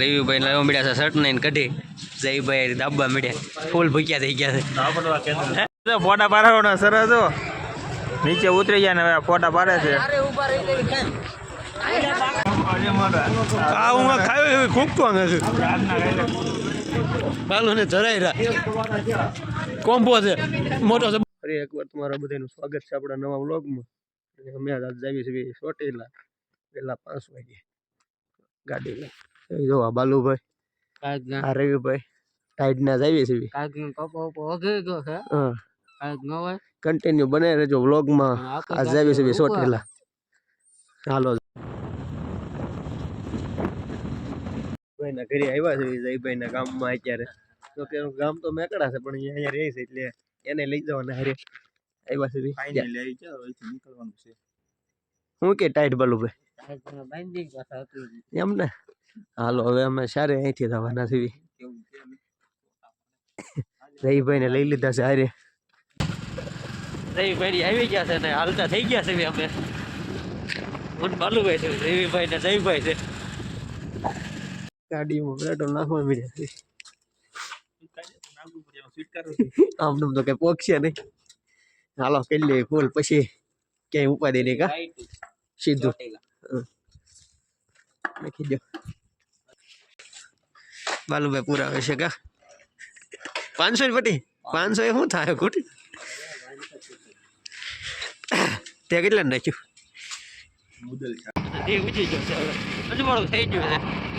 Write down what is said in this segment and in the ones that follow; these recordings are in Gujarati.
રવિભાઈ લાવવા મળ્યા છે શર્ટ નહીં કઢી. જયભાઈ દાબવા મળ્યા. ફૂલ ભૂક્યા થઈ ગયા છે. ફોટા પાડવાનો સરસ જો. નીચે ઉતરી ગયા ને હવે ફોટા પાડે છે. હું ખાયો નથી. બાલુ ને જરાય રા. કોમ્બો છે. મોટો છે. ફરી એકવાર તમારા બધાનું સ્વાગત છે આપણા નવા વ્લોગમાં. અમે આજ જાવી છીએ સોટેલા પહેલા પાંચ વાગે. ગાડી લઈ એ જો આ બાલુભાઈ આ રવિભાઈ ટાઈડ ના જાવી છે. કન્ટિન્યુ બને રહેજો વ્લોગમાં આજ જાવી છીએ સોટેલા ચાલો ભાઈ ઘરે આવ્યા છે જયભાઈના ગામમાં અત્યારે. તો કે ગામ તો મેકડા છે પણ અહીંયા રહે છે એટલે એને લઈ જવાના હારે. આવ્યા છે ફાઇનલી આવી જાવ અહીંથી નીકળવાનું છે. હું કે ટાઈટ બાલુભાઈ એમ ને? હાલો હવે અમે સારે અહીંથી જવાના છીએ. રહીભાઈ ને લઈ લીધા છે હારે. રહીભાઈ આવી ગયા છે ને હાલતા થઈ ગયા છે અમે. હું બાલુભાઈ છે રવિભાઈ ને જયભાઈ છે. ગાડીમાં પેટ્રોલ નાખવા મળ્યા છે. આમ તો કઈ પોકશે નહીં. હાલો કરી લે ફૂલ પછી ક્યાંય ઉપાધિ નહીં કા સીધું લખી દો બાલુભાઈ પુરાવે છે કા પાંચસો ની પટી પાંચસો એ શું થાય ખોટી તે કેટલા નાખ્યું એ ઉઠી ગયો છે અજવાળું થઈ ગયું છે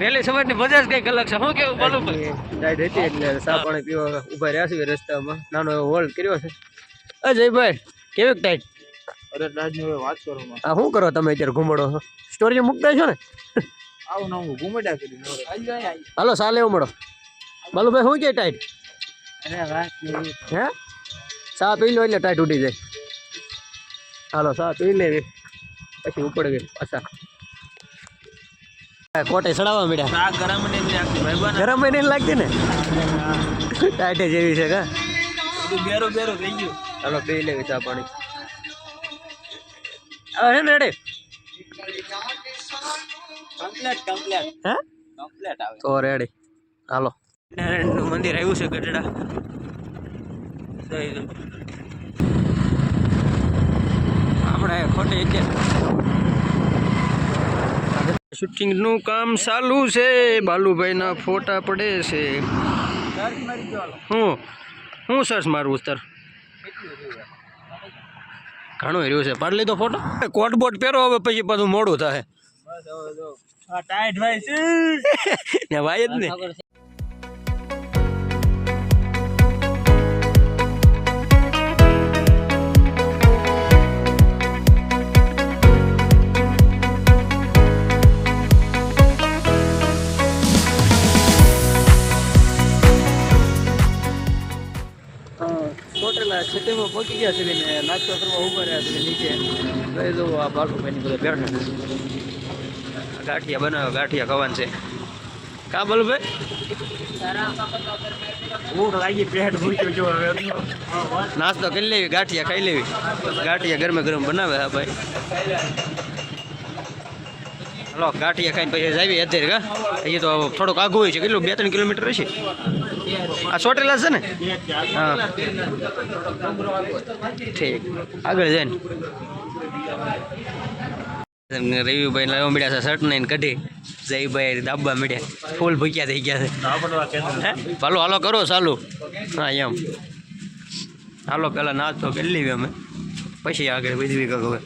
વહેલી સવારની મજા જ કંઈક અલગ છે. શું કેવું બોલું ડાયટ હતી એટલે સા પાણી પીવા ઊભા રહ્યા છે રસ્તામાં. નાનો એવો હોલ્ડ કર્યો છે. અ જયભાઈ કેવી ટાઈટ અરે રાજુ હવે વાત કરો માં આ શું કરો તમે અત્યારે ઘૂમડો? સ્ટોરી મૂકતા છો ને? આવું ના હું ઘૂમડા કરી હાલો સાલે મળો. બાલુભાઈ શું કે ટાઈટ હે? સા પી લો એટલે ટાઈટ ઉડી જાય. હાલો સા પી લેવી. પછી ઉપડવી પાછા કોટે ચડાવવા મળ્યા. ગરમ નહીં લાગતી ને? ટાઈટે જેવી છે કા? બેરો બેરો થઈ ગયું. ચાલો પી લેવી ચા પાણી. હે ને રેડી? Complete complete. હે? કમ્પ્લેટ આવે. તો રેડી. હાલો. નારાયણનું મંદિર આવ્યું છે ગઢડા. આપણે ખોટી અત્યારે શૂટિંગનું કામ ચાલુ છે બાલુભાઈના ફોટા પડે છે હું હું સર્ચ મારું ઉત્તર ઘણું રહ્યું છે પાડી લીધો ફોટો કોટ બોટ પહેરો હવે પછી પાછું મોડું થાય બસ હવે જો આ ટાઈટ ભાઈ છે ને ભાઈ જ ને ટોટલ પહોંચી ગયા છે ને નાસ્તો કરવા ઊભા રહ્યા નીચે. લઈ જવું આ બધા બેઠા ગાંઠિયા બનાવે, ગાંઠિયા ખાવાનું છે. કા બાલુભાઈ? ભૂખ લાગી પેટ ભૂખ્યો નાસ્તો કરી લેવી, ગાંઠિયા ખાઈ લેવી. ગાંઠિયા ગરમે ગરમ બનાવે હા ભાઈ. હલો ગાંઠિયા ખાઈને પછી જાવી અત્યારે કા અહીંયા તો થોડુંક આઘું હોય છે. કેટલું? બે ત્રણ કિલોમીટર હશે? આ ચોટેલા છે ને? હા. ઠીક. આગળ જાય ને. રવિભાઈ લાવવા મળ્યા છે શર્ટ ને કઢી. જયભાઈ દાબવા મળ્યા. ફૂલ ભૂક્યા થઈ ગયા છે. હાલો હાલો, કરો ચાલુ. હા, એમ. હાલો પહેલાં નાસ્તો કરી લેવી અમે. પછી આગળ બધી હવે.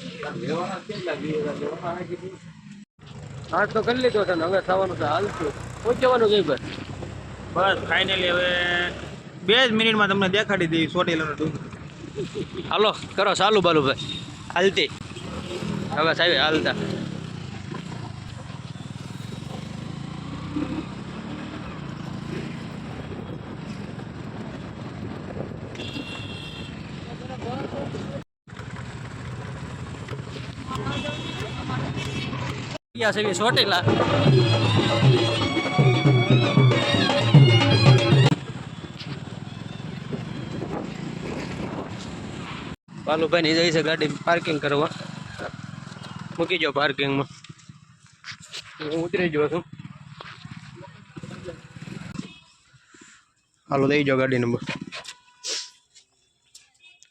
નાસ્તો કરી લીધો છે ને હવે થવાનું છે હાલતું પહોંચવાનું કઈ ભાઈ બસ ફાઇનલી હવે બે જ મિનિટમાં તમને દેખાડી દઈ સોટેલાનો ડુંગર હાલો કરો ચાલુ બાલું ભાઈ હાલતી. હવે સાહેબ હાલતા. ગયા છે સોટેલા પાલુભાઈ ની જઈ છે ગાડી પાર્કિંગ કરવા. મૂકી જાઓ પાર્કિંગમાં હું ઉતરી જાઉં છું. હાલો દઈ જાઓ ગાડી નંબર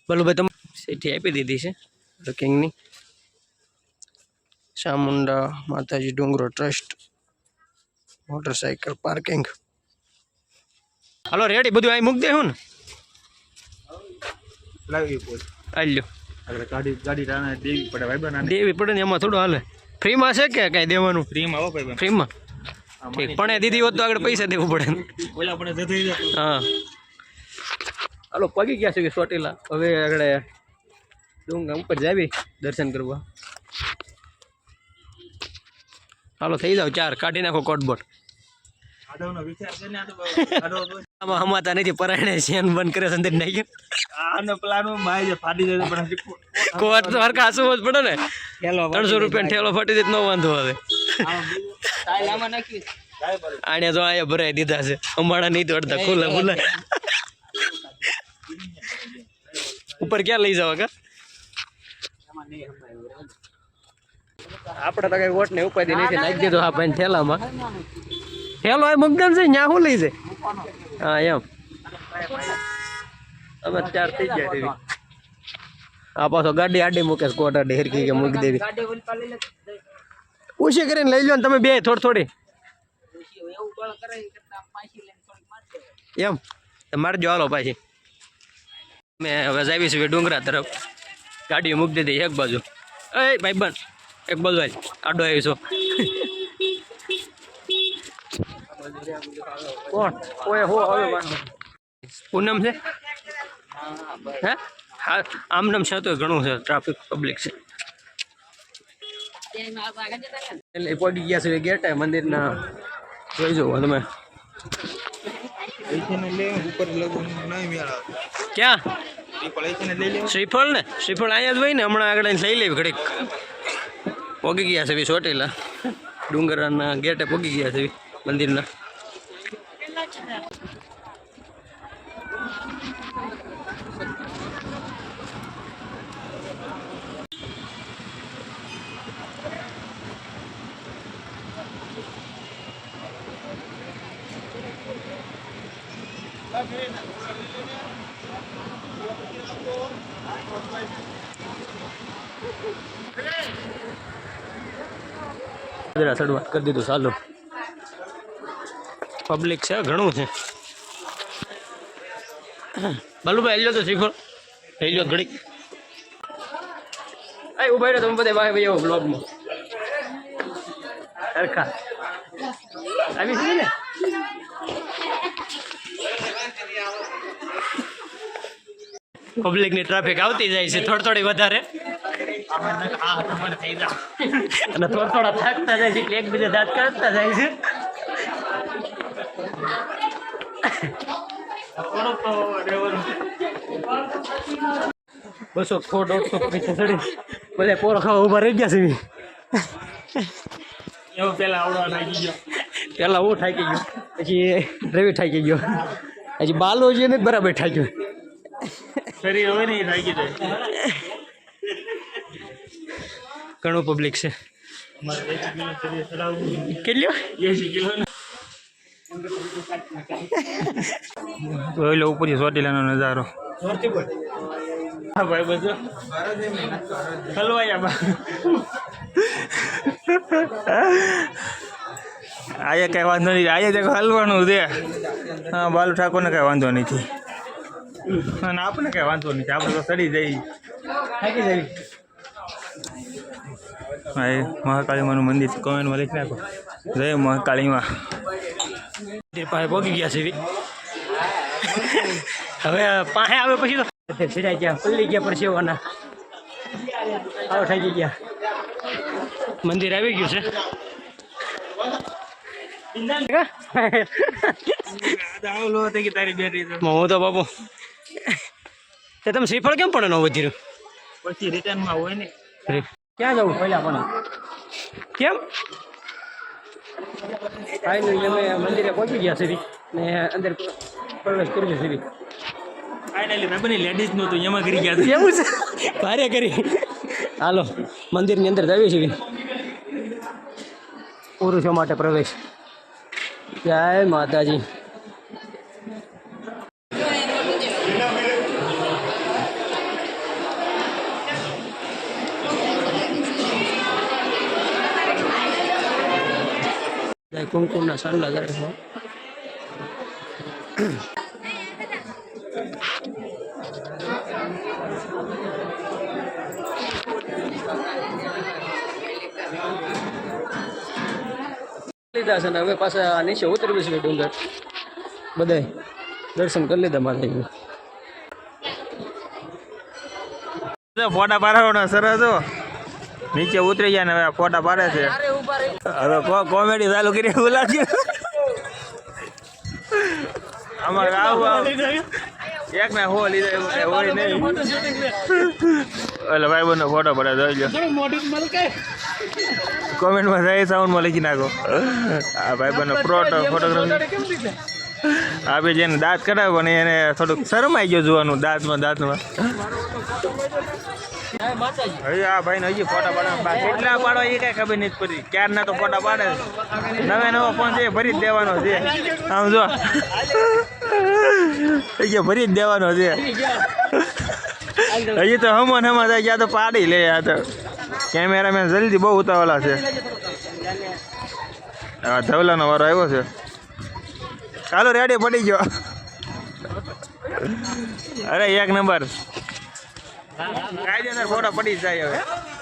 પાલુભાઈ તમે સીઠી આપી દીધી છે પાર્કિંગની ચામુંડા માતાજી ડુંગરો ટ્રસ્ટ મોટરસાઇકલ પાર્કિંગ. હાલો રેડી બધું અહીં મૂકી દે હું ને? લાવી આલ્યો ગાડી ગાડી દેવી પડે ભાઈ દેવી પડે ને એમાં થોડું હાલે. ફ્રીમાં છે કે કાંઈ દેવાનું? ફ્રીમાં આવો ભાઈ ફ્રીમાં ઠીક પણ એ દીદી હોત તો આગળ પૈસા દેવું પડે ઓલા હા. હાલો પગી ગયા છે કે ચોટીલા? હવે આગળ ડુંગા ઉપર જાવી દર્શન કરવા. હાલો થઈ જાવ ચાર. કાઢી નાખો કોટબોટ ને આમાં હમાતા નથી પરાયણે શેન બંધ કરે સંદેશ અંદર આનો પ્લાન ભાઈ જે ફાટી જાય પણ કોટ તો હરખા હાસવું જ પડે ને. ત્રણસો રૂપિયા ઠેલો ફાટી તો વાંધો આવે. આને તો આયા ભરાઈ દીધા છે. અમારા નહીં તો અડધા ખુલ્લા ખુલ્લા. ઉપર ક્યાં લઈ જવા કા? આપણે તો કઈ વોટ ને ઉપાધિ નથી નાખી દીધો આ ભાઈ ઠેલામાં ઠેલો એ મગદમ છે ન્યા શું લઈ જાય હા એમ. અમે ચાર થઈ ગયા તેવી આ પાછો ગાડી આડી મૂકે સ્કોટ આડી હેરકી કે મૂકી દેવી. ઉછી કરીને લઈ લો ને તમે બે થોડી થોડી. એમ. તો મારજો હાલો પાછી. મેં હવે જાવીશું ડુંગરા તરફ. ગાડીઓ મૂકી દીધી એક બાજુ. એ ભાઈ બન એક બાજુ આડો આવી આવીશું કોણ? ઓય હો હવે પૂનમ છે? હે? હા આમ નામ છે તો ઘણું છે ટ્રાફિક પબ્લિક છે. એટલે પહોંચી ગયા છે ગેટ મંદિરના. જોઈ જુઓ તમે. ક્યાં? શ્રીફળ ને શ્રીફળ અહીંયા જ હોય ને હમણાં આગળ લઈ લેવી ઘડીક. પોગી ગયા છે બી ચોટેલા ડુંગરાના ગેટે પોગી ગયા છે બી મંદિરના જરા શરૂઆત કરી દીધું ચાલો. પબ્લિક છે ઘણું છે. બાલુભાઈ હેલ્યો તો શીખો. હેલ્યો ઘણી એ ઊભા રહ્યો તમે બધા ભાઈ ભાઈ આવો બ્લોગમાં હરખા આવી છે ને? પબ્લિકની ટ્રાફિક આવતી જાય છે થોડી થોડી વધારે. અને થોડા થોડા થાકતા જાય છે એટલે એકબીજા દાંત કાઢતા જાય છે. બસો સો દોઢસો પૈસા ચડી. બધા પોરો ખાવા ઊભા રહી ગયા છે. એવું પેલા આવડવા લાગી ગયો. હું થાકી ગયો. પછી રવિ થાકી ગયો. હજી બાલો છે ને બરાબર થાક્યો. શરીર હવે નહીં થાકી જાય. ઘણું પબ્લિક છે. કેટલું જોઈ લો ઉપરથી ચોટીલાનો નજારો. હા ભાઈ બસ હલવાયા કઈ વાંધો નથી આયા દેખો હલવાનું છે. હા, બાલુ ઠાકોરને કઈ વાંધો નથી. અને આપણે કઈ વાંધો નથી. આપણે તો સડી જઈ થાકી એ મહાકાળીમાનું મંદિર કોમેન્ટમાં લખી નાખો. જય મહાકાળીમાં. મંદિર પાસે પહોંચી ગયા છે હવે પાસે આવે પછી તો. ફિરાઈ ગયા ખુલ્લી ગયા પછી એવાના આવો થાકી ગયા. મંદિર આવી ગયું છે. તારી બેટરી તો હું તો બાપુ. તે તમે શ્રીફળ કેમ પણ ન વધી રહ્યું પછી રિટર્નમાં હોય ને. ક્યાં જવું પહેલા પણ કેમ? ફાઇનલી અમે મંદિરે પહોંચી ગયા સુધી ને અંદર પ્રવેશ કર્યો સુધી. ફાઇનલી મેં બની લેડીઝનું હતું એમાં કરી ગયા. એવું છે? ભારે કરી. હાલો મંદિરની અંદર જઈએ છીએ. પુરુષો માટે પ્રવેશ. જય માતાજી. કુમકુમના સાંડલા કરે છે. લીધા છે ને હવે પાછા નીચે ઉતરવી છે ડુંગર. બધાય દર્શન કરી લીધા તો ફોટા પાડવાનો સરસ નીચે ઉતરી ગયા ને હવે ફોટા પાડે છે. હવે કોમેડી ચાલુ કરી લાગ્યું અમારે આવું. એક ને હો લીધા હોય નહીં. એટલે ભાઈ બંને ફોટો પડે જોઈ લો કોમેન્ટમાં જાય સાઉન્ડમાં લખી નાખો. આ ભાઈ બંને ફોટો ફોટોગ્રાફી આપે જેને દાંત કઢાવ્યો ને એને થોડુંક શરમાઈ ગયો જોવાનું દાંતમાં દાંતમાં. હજી આ ભાઈ હજી ફોટા પાડવા કેટલા તો ફોટા પાડે. નવે નવો ફોન છે ભરી જ દેવાનો છે. આમ જો. એ જ દેવાનો છે. હજી તો હમણ હમણ થાય ગયા તો પાડી લે આ તો. કેમેરામેન જલ્દી બહુ ઉતાવળા છે. ધવલાનો વારો આવ્યો છે. ચાલો રેડી પડી ગયો. અરે એક નંબર કાયદેસર ફોટો પડી જાય હવે.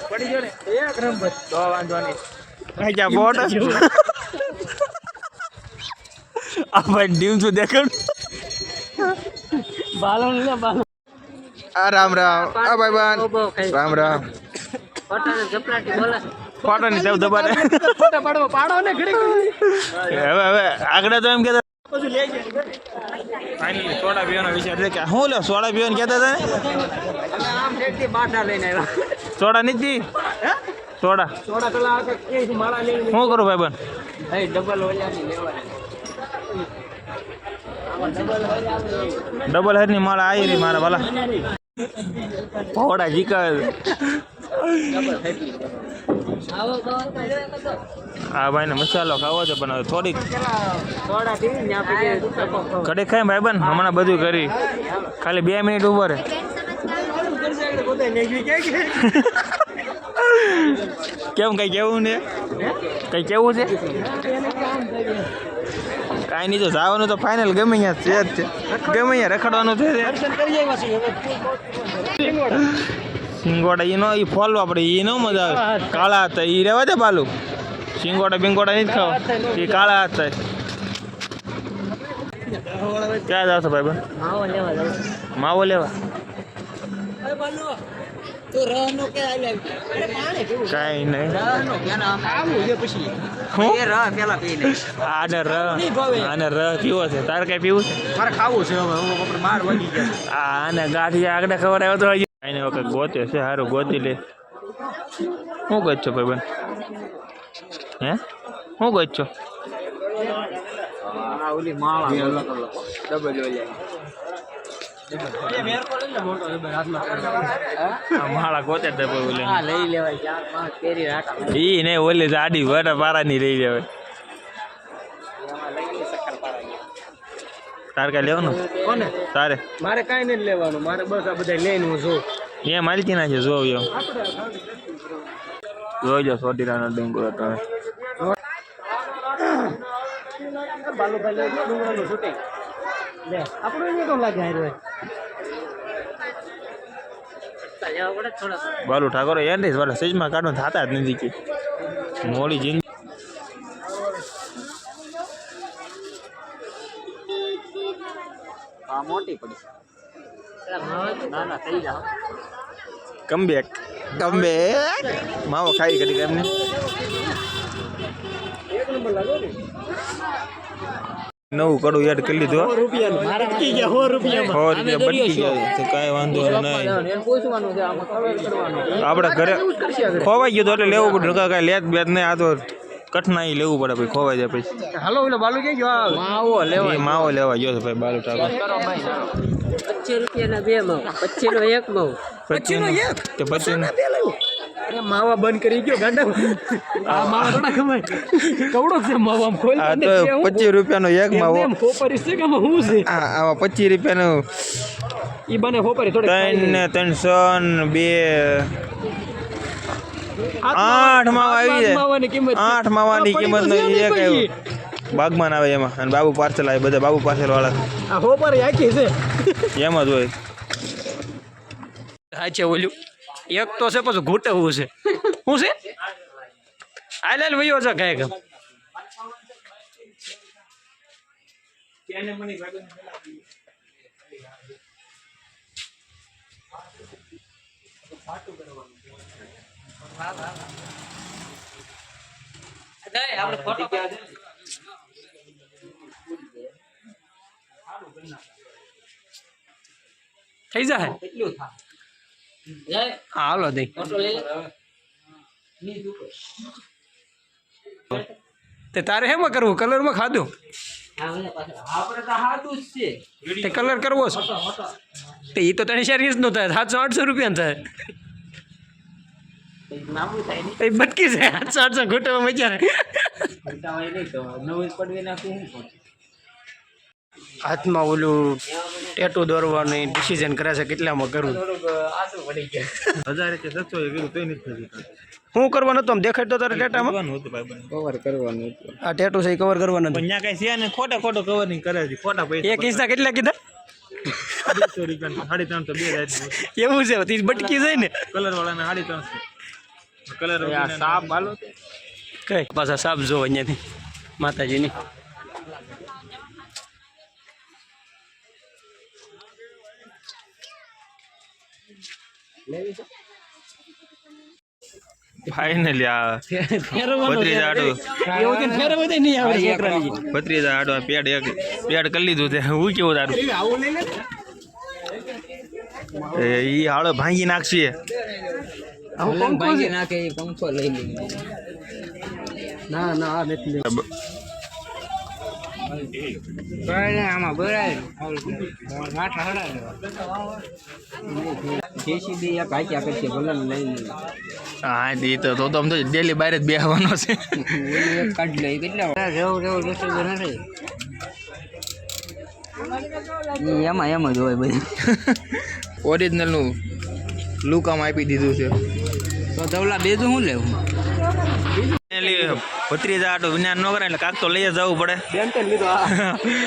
પડી ગયો ને? એક નંબર તો વાંધો નહીં. કઈ જા ફોટો આ ભાઈ ડીમ છું દેખાડ બાલો ને બાલો આ રામ રામ. આ ભાઈ બાન રામ રામ. પટાને ઝપલાટી બોલે. ફોટો ની દબ દબાને ફોટા પાડવો પાડો ને ઘડી હવે હવે આગળ તો એમ કહેતા ફાઇનલી સોડા પીવાનો વિચાર છે. કે હું લો સોડા પીવાનું કહેતા હતા ને? આમ ઠેઠથી બાટા લઈને આવ્યા. સોડા નથી સોડા. પેલા લઈને શું કરું ભાઈ બન એ ડબલ ઓલિયાની ની હેરની માળા આવી રહી મારા વાલા. ભોડા જીકર ભાઈ ભાઈને મસાલો ખાવો છે, પણ હવે થોડીક કડે ખાય ભાઈ બન, હમણાં બધું કરી. ખાલી બે મિનિટ ઊભો કેમ કઈ કેવું ને કઈ કેવું છે? કાંઈ નહીં તો જવાનું તો ફાઇનલ ગમે અહીંયા છે જ છે. ગમે અહીંયા રખડવાનું છે. સિંગોડા એનો એ ફોલ આપડે એનો મજા આવે. કાળા હતા એ રેવા દે પાલું. સિંગોડા બિંગોડા નહીં ખાવા. ઈ કાળા હતા ક્યાં જાવ છો ભાઈ બન માવો લેવા જાવ માવો લેવા? તું રહનો કે આલ્યા પાણી પીવું. કાંઈ નહીં. એ આને ર આને ર પીવો છે. તારે કઈ પીવું છે? મારે ખાવું છે હવે માર વાગી ગયા આ આને ગાંઠિયા આગળ ખબર આવ્યો તો કાંઈ વખત ગોતે છે સારું ગોતી લે. શું ગોત છો ભાઈ બન? હે? શું ગોત છો? માળા ગોતે ડબલ હા લઈ લેવાય ઈ ને ઓલી જાડી વટા પારાની લઈ લેવાય એમાં લઈ શક્કર પાડા તારે કઈ લેવાનું? કોને? તારે. મારે કઈ નથી લેવાનું. મારે બસ આ બધા લઈને હું જોઉં. એ માલકી ના છે જોવ એમ જોઈ લો સોટીરાનો ડુંગર હારે બાલુ ઠાકોર એન્ડ વાળા સેજમાં કાઢો થતા જ નથી કે. મોડી જિંદગી મોટી પડી ના ના થઈ જાવ કમ બેક કમ બેક માવો ખાઈ કરી એમને? એક નંબર લાગો ને નવું કડું એડ કરી લીધું ગયા સો રૂપિયા બટકી ગયા તો કાંઈ વાંધો નહીં. આપણે ઘરે ખોવાઈ ગયું તો એટલે લેવું પડે નકર કાંઈ લેત બેત નહીં આ તો કઠનાઈ લેવું પડે ભાઈ ખોવાઈ જાય પછી. હાલો ઓલો બાલુ ક્યાં ગયો? માવો લેવા માવો લેવા ગયો છે ભાઈ બાલુ ટાકો પચીસ રૂપિયાના બે માવ પચીસ નો એક? મઉ પચીનો એક તો અરે માવા બંધ કરી ગયો ગાંડા. આ માવા થોડા ખમાય કવડો છે માવા આમ ખોલ આ તો પચીસ રૂપિયાનો એક માવો. એમ ખોપરી છે કે આમાં છે? આ આવા પચીસ રૂપિયાનો ઈ બને ખોપરી થોડી ત્રણ ને ત્રણસો ને બે. આઠ માવા આવી જાય છે. આઠ માવાની કિંમત એક નહીં બાગમાન આવે એમાં અને બાબુ પાર્સલ આવે બધા બાબુ પાર્સલ વાળા. આ ખોપરી આખી છે. એમ જ હોય. હા છે ઓલું. એક તો છે પછી ઘૂંટવું છે. શું છે? આ લે વયો છે કાંઈક થઈ જાય? હા હાલો દઈ તે તારે હેમાં કરવું? કલરમાં ખાધું? તે કલર કરવો છે. તે એ તો તને શેર નો થાય. સાતસો આઠસો રૂપિયા થાય. એ બટકી છે? આઠસો આઠસો ઘૂંટવા મજા હાથમાં ઓલું ટેટુ દોરવાની ડિસિઝન કરે છે કેટલામાં કરવું હજાર કે થતું. શું કરવાનું હતું દેખાય તો તારે ટેટામાં કરવાનું કવર કરવાનું આ ટેટુ છે એ કવર કરવાનું પણ ત્યાં કઈ છે ને ખોટા ખોટો કવર નહીં કરે છે. ખોટા પૈસા એક ઇંચના કેટલા કીધા? એવું છે તીસ બટકી જાય ને. કલર વાળાને સાડી ત્રણસો. કલર સાપ હાલો. કઈ? પાછા સાપ જો અહીંયાથી માતાજીની. ફાઇનલી આ બત્રીસ આડો. બત્રીસ આડો પેડ એક. પેડ કરી લીધું તે. હું કેવું તારું? એ ઈ હાળો ભાંગી નાખશે? ભાંગી નાખે એ પંખો લઈ લે. ના ના આ નથી લેવું. આમાં તો ડેલી બહાર જ બેહવાનો છે. કાઢી લઈ કેટલા જેવું જેવું જેસીબી નથી. એમાં એમ જ હોય બધું. ઓરિજિનલનું લુક આમ આપી દીધું છે. તો ધવલા બેજું શું લેવું? ભત્રીજા આટો વિજ્ઞાન ન કરે એટલે કાક તો લઈ જવું પડે. બેન તે લીધો આ.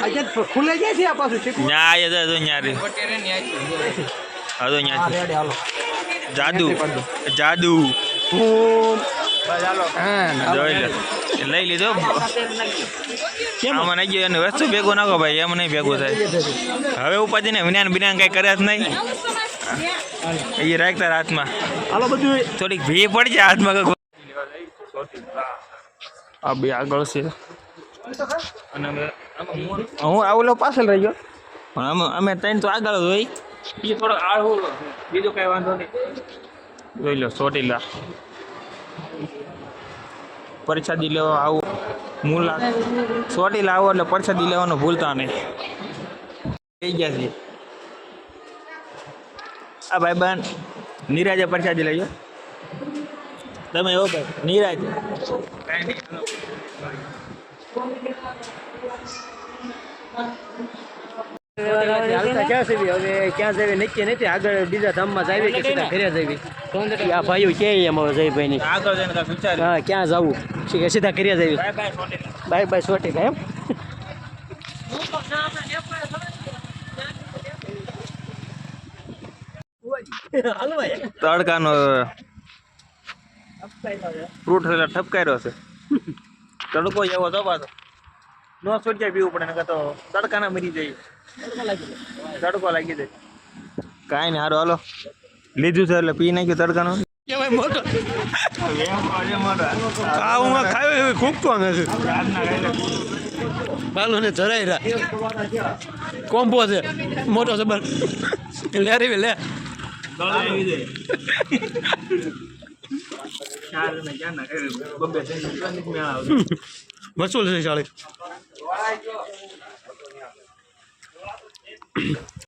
આ ક્યાંક ખુલે જાય છે આ પાછું શીખવું. ન્યા તો ન્યા હા તો ન્યા છે. રેડી હાલો. જાદુ. જાદુ. હું હા જોઈ લે. લઈ લીધો આમાં નહીં ગયો એને વસ્તુ ભેગું નાખો ભાઈ એમ નહીં ભેગું થાય. હવે ઉપાધિ ને વિજ્ઞાન બિનાન કઈ કર્યા જ નહીં. એ રાખતા હાથમાં. હાલો બધું થોડીક ભી પડી જાય હાથમાં આ બે આગળ છે. હું આવું પાછળ રહી ગયો. પણ અમે અમે ત્રણ તો આગળ જ હોય. એ થોડો આળવું બીજો કઈ વાંધો નહીં. જોઈ લો ચોટીલા પરસાદી લેવા આવું. મુલા સોટી આવો એટલે પરસાદી લેવાનું ભૂલતા નહીં. થઈ ગયા છે. આ ભાઈ બહેન નિરાજે પરસાદી લઈ તમે એવો ભાઈ, નિરાજ. હાલતા ક્યાં જવી હવે ક્યાં જવી નક્કી નથી. આગળ બીજા ધામમાં જાવી કે સીધા ઘરે જવી? આ ભાઈઓ કે એમ હવે ની હા ક્યાં જવું? કે સીધા ઘરે જવી. Bye bye Chotila bye bye સોટી એમ? તડકાનો ફ્રૂટ ઠપકાર્યો છે. તડકો એવો તો પાછો. નો સોચ્યા પીવું પડે નકર તો તડકાના મરી જાય. તડકો લાગી જાય. કાંઈ નહીં હારો હાલો. લીધું છે એટલે પી નાખ્યું તડકાનો. કેવાય મોટો. ખાવું ખાવે હવે ખૂકતો નથી બાલો. ને વસૂલ છે શાળી.